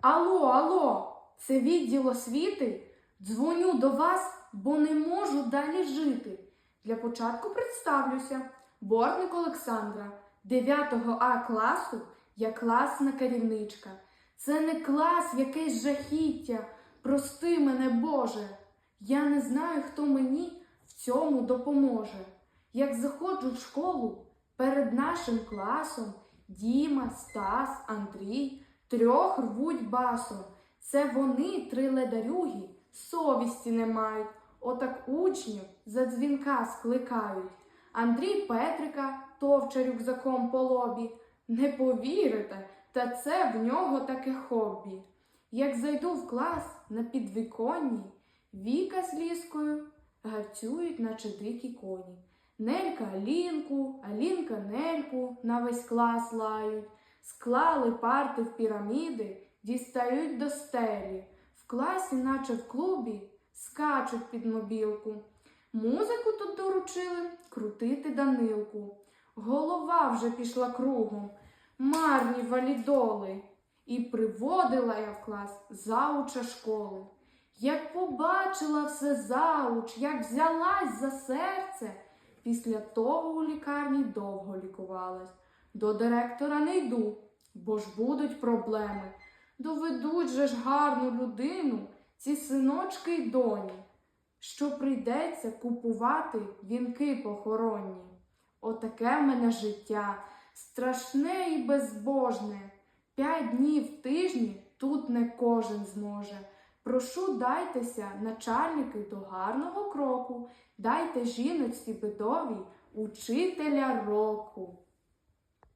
Алло, алло, це відділ освіти? Дзвоню до вас, бо не можу далі жити. Для початку представлюся. Бортник Олександра, 9 А класу, я класна керівничка. Це не клас, якесь жахіття. Прости мене, Боже. Я не знаю, хто мені в цьому допоможе. Як заходжу в школу, перед нашим класом Діма, Стас, Андрій трьох рвуть басом. Це вони, три ледарюги, совісті не мають. Отак учнів за дзвінка скликають. Андрій Петрика товче рюкзаком по лобі. Не повірите, та це в нього таке хобі. Як зайду в клас на підвіконні, Віка з ліскою гарцюють, наче дикі коні. Нелька Алінку, Алінка Нельку на весь клас лають. Склали парти в піраміди, дістають до стелі. В класі, наче в клубі, скачуть під мобілку. Музику тут доручили крутити Данилку. Голова вже пішла кругом, марні валідоли. І приводила я в клас зауча школи. Як побачила все зауч, як взялась за серце, після того у лікарні довго лікувалась. До директора не йду, бо ж будуть проблеми. Доведуть же ж гарну людину ці синочки й доні, що прийдеться купувати вінки похоронні. Отаке мене життя, страшне і безбожне. П'ять днів в тижні тут не кожен зможе. Прошу, дайтеся, начальники, до гарного кроку, дайте жіночці бедовій учителя року.